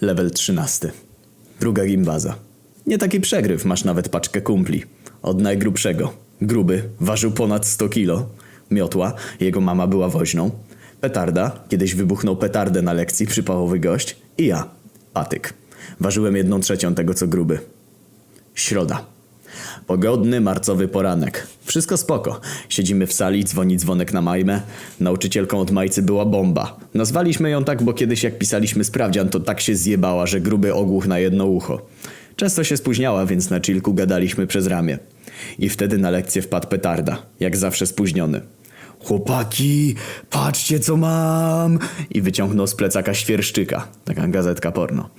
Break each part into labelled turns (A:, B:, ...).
A: Level 13. Druga gimbaza. Nie taki przegryw, masz nawet paczkę kumpli. Od najgrubszego. Gruby, ważył ponad 100 kilo. Miotła, jego mama była woźną. Petarda, kiedyś wybuchnął petardę na lekcji, przypałowy gość. I ja, patyk. Ważyłem jedną trzecią tego co gruby. Środa. Pogodny marcowy poranek. Wszystko spoko. Siedzimy w sali, dzwoni dzwonek na majmę. Nauczycielką od majcy była bomba. Nazwaliśmy ją tak, bo kiedyś jak pisaliśmy sprawdzian, to tak się zjebała, że gruby ogłuch na jedno ucho. Często się spóźniała, więc na chillku gadaliśmy przez ramię. I wtedy na lekcję wpadł petarda, jak zawsze spóźniony. Chłopaki, patrzcie co mam! I wyciągnął z plecaka świerszczyka, taka gazetka porno.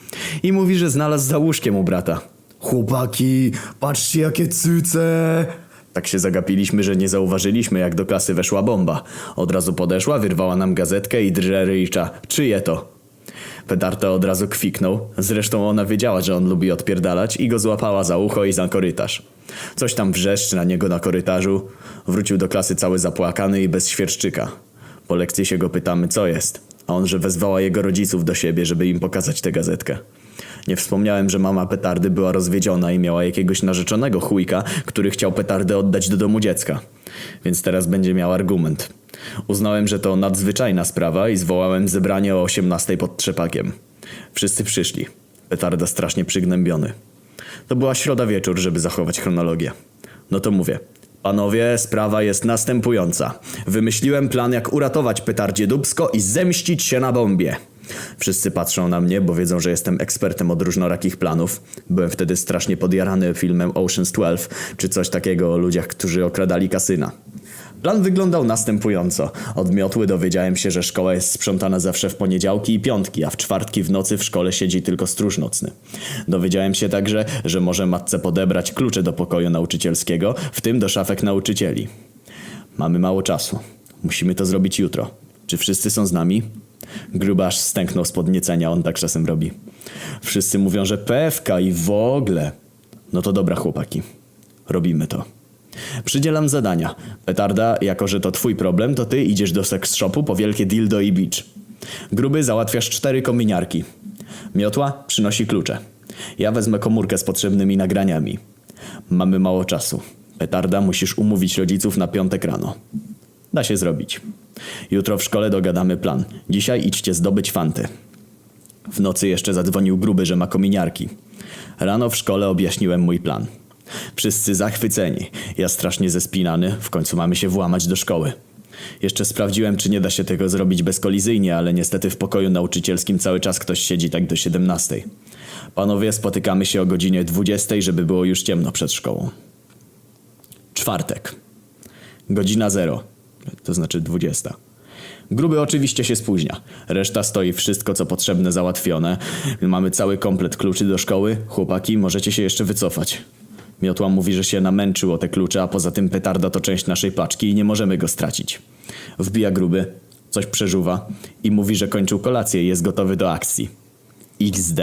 A: I mówi, że znalazł za łóżkiem u brata. Chłopaki, patrzcie jakie cyce! Tak się zagapiliśmy, że nie zauważyliśmy, jak do klasy weszła bomba. Od razu podeszła, wyrwała nam gazetkę i drże ryjcza. Czyje to? Petarta od razu kwiknął. Zresztą ona wiedziała, że on lubi odpierdalać i go złapała za ucho i za korytarz. Coś tam wrzeszczy na niego na korytarzu. Wrócił do klasy cały zapłakany i bez świerszczyka. Po lekcji się go pytamy, co jest. A on, że wezwała jego rodziców do siebie, żeby im pokazać tę gazetkę. Nie wspomniałem, że mama petardy była rozwiedziona i miała jakiegoś narzeczonego chujka, który chciał petardę oddać do domu dziecka. Więc teraz będzie miał argument. Uznałem, że to nadzwyczajna sprawa i zwołałem zebranie o 18 pod trzepakiem. Wszyscy przyszli. Petarda strasznie przygnębiony. To była środa wieczór, żeby zachować chronologię. No to mówię. Panowie, sprawa jest następująca. Wymyśliłem plan, jak uratować petardzie Dubsko i zemścić się na bombie. Wszyscy patrzą na mnie, bo wiedzą, że jestem ekspertem od różnorakich planów. Byłem wtedy strasznie podjarany filmem Ocean's 12, czy coś takiego o ludziach, którzy okradali kasyna. Plan wyglądał następująco. Od miotły dowiedziałem się, że szkoła jest sprzątana zawsze w poniedziałki i piątki, a w czwartki w nocy w szkole siedzi tylko stróż nocny. Dowiedziałem się także, że może matce podebrać klucze do pokoju nauczycielskiego, w tym do szafek nauczycieli. Mamy mało czasu. Musimy to zrobić jutro. Czy wszyscy są z nami? Grubasz stęknął z podniecenia, on tak czasem robi. Wszyscy mówią, że pewka i w ogóle. No to dobra chłopaki. Robimy to. Przydzielam zadania. Petarda, jako że to twój problem, to ty idziesz do seks shopu po wielkie dildo i beach. Gruby załatwiasz cztery kominiarki. Miotła przynosi klucze. Ja wezmę komórkę z potrzebnymi nagraniami. Mamy mało czasu. Petarda, musisz umówić rodziców na piątek rano. Da się zrobić. Jutro w szkole dogadamy plan. Dzisiaj idźcie zdobyć fanty. W nocy jeszcze zadzwonił gruby, że ma kominiarki. Rano w szkole objaśniłem mój plan. Wszyscy zachwyceni. Ja strasznie zespinany. W końcu mamy się włamać do szkoły. Jeszcze sprawdziłem, czy nie da się tego zrobić bezkolizyjnie, ale niestety w pokoju nauczycielskim cały czas ktoś siedzi tak do 17. Panowie, spotykamy się o godzinie 20, żeby było już ciemno przed szkołą. Czwartek. Godzina zero. To znaczy 20. Gruby oczywiście się spóźnia. Reszta stoi wszystko co potrzebne załatwione. Mamy cały komplet kluczy do szkoły. Chłopaki, możecie się jeszcze wycofać. Miotła mówi, że się namęczył o te klucze, a poza tym petarda to część naszej paczki i nie możemy go stracić. Wbija gruby, coś przeżuwa i mówi, że kończył kolację i jest gotowy do akcji. XD.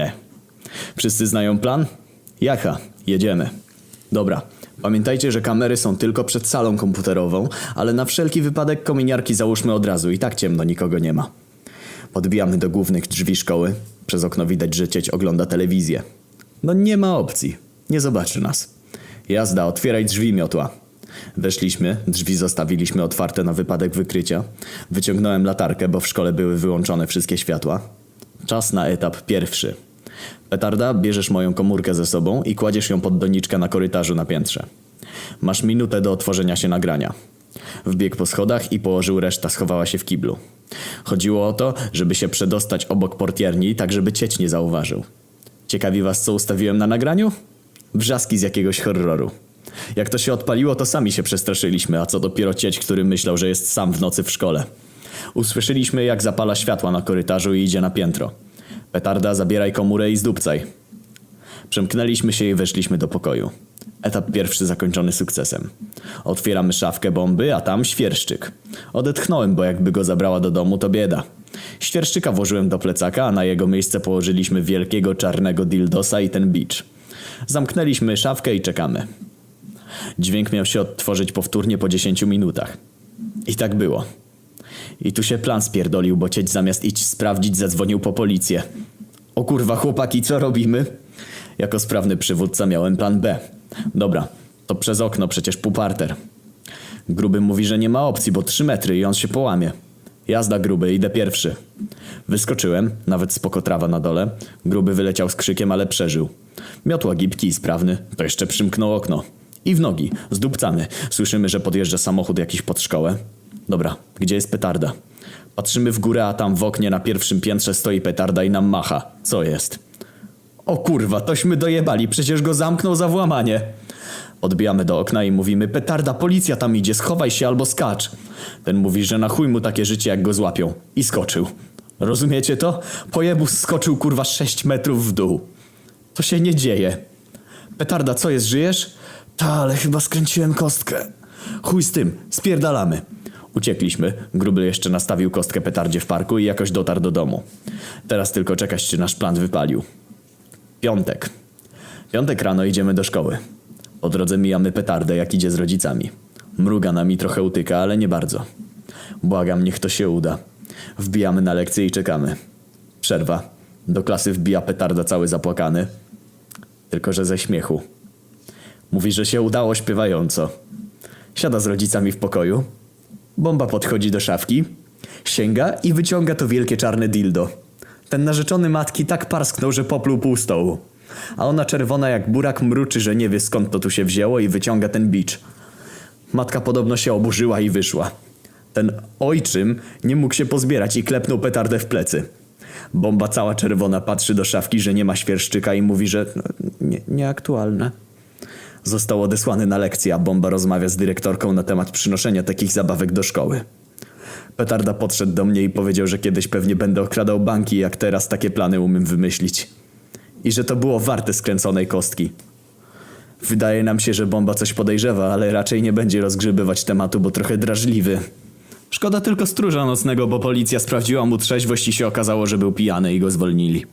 A: Wszyscy znają plan? Jaka? Jedziemy. Dobra. Pamiętajcie, że kamery są tylko przed salą komputerową, ale na wszelki wypadek kominiarki załóżmy od razu i tak ciemno nikogo nie ma. Podbijamy do głównych drzwi szkoły. Przez okno widać, że cieć ogląda telewizję. No nie ma opcji. Nie zobaczy nas. Jazda, otwieraj drzwi miotła. Weszliśmy, drzwi zostawiliśmy otwarte na wypadek wykrycia. Wyciągnąłem latarkę, bo w szkole były wyłączone wszystkie światła. Czas na etap pierwszy. Petarda, bierzesz moją komórkę ze sobą i kładziesz ją pod doniczkę na korytarzu na piętrze. Masz minutę do otworzenia się nagrania. Wbiegł po schodach i położył reszta schowała się w kiblu. Chodziło o to, żeby się przedostać obok portierni, tak żeby cieć nie zauważył. Ciekawi was, co ustawiłem na nagraniu? Wrzaski z jakiegoś horroru. Jak to się odpaliło, to sami się przestraszyliśmy, a co dopiero cieć, który myślał, że jest sam w nocy w szkole. Usłyszeliśmy, jak zapala światła na korytarzu i idzie na piętro. Petarda, zabieraj komórę i zdupcaj. Przemknęliśmy się i weszliśmy do pokoju. Etap pierwszy zakończony sukcesem. Otwieramy szafkę bomby, a tam świerszczyk. Odetchnąłem, bo jakby go zabrała do domu, to bieda. Świerszczyka włożyłem do plecaka, a na jego miejsce położyliśmy wielkiego czarnego dildosa i ten bicz. Zamknęliśmy szafkę i czekamy. Dźwięk miał się odtworzyć powtórnie po 10 minutach. I tak było. I tu się plan spierdolił, bo cieć zamiast iść sprawdzić zadzwonił po policję. O kurwa, chłopaki, co robimy? Jako sprawny przywódca miałem plan B. Dobra, to przez okno przecież półparter. Gruby mówi, że nie ma opcji, bo trzy metry i on się połamie. Jazda gruby, idę pierwszy. Wyskoczyłem, nawet spoko trawa na dole. Gruby wyleciał z krzykiem, ale przeżył. Miotła gibki i sprawny, to jeszcze przymknął okno. I w nogi, zdupcamy. Słyszymy, że podjeżdża samochód jakiś pod szkołę. Dobra, gdzie jest petarda? Patrzymy w górę, a tam w oknie na pierwszym piętrze stoi petarda i nam macha. Co jest? O kurwa, tośmy dojebali, przecież go zamknął za włamanie. Odbijamy do okna i mówimy, petarda, policja tam idzie, schowaj się albo skacz. Ten mówi, że na chuj mu takie życie, jak go złapią. I skoczył. Rozumiecie to? Pojebus skoczył kurwa 6 metrów w dół. To się nie dzieje. Petarda, co jest, żyjesz? Ta, ale chyba skręciłem kostkę. Chuj z tym, spierdalamy. Uciekliśmy. Gruby jeszcze nastawił kostkę petardzie w parku i jakoś dotarł do domu. Teraz tylko czekać, czy nasz plan wypalił. Piątek. Piątek rano idziemy do szkoły. Po drodze mijamy petardę, jak idzie z rodzicami. Mruga nami trochę utyka, ale nie bardzo. Błagam, niech to się uda. Wbijamy na lekcję i czekamy. Przerwa. Do klasy wbija petarda cały zapłakany. Tylko, że ze śmiechu. Mówi, że się udało śpiewająco. Siada z rodzicami w pokoju. Bomba podchodzi do szafki, sięga i wyciąga to wielkie czarne dildo. Ten narzeczony matki tak parsknął, że popluł pół stołu. A ona czerwona jak burak mruczy, że nie wie skąd to tu się wzięło i wyciąga ten bicz. Matka podobno się oburzyła i wyszła. Ten ojczym nie mógł się pozbierać i klepnął petardę w plecy. Bomba cała czerwona patrzy do szafki, że nie ma świerszczyka i mówi, że no, nie. Został odesłany na lekcję, a Bomba rozmawia z dyrektorką na temat przynoszenia takich zabawek do szkoły. Petarda podszedł do mnie i powiedział, że kiedyś pewnie będę okradał banki, jak teraz takie plany umiem wymyślić. I że to było warte skręconej kostki. Wydaje nam się, że Bomba coś podejrzewa, ale raczej nie będzie rozgrzebywać tematu, bo trochę drażliwy. Szkoda tylko stróża nocnego, bo policja sprawdziła mu trzeźwość i się okazało, że był pijany i go zwolnili.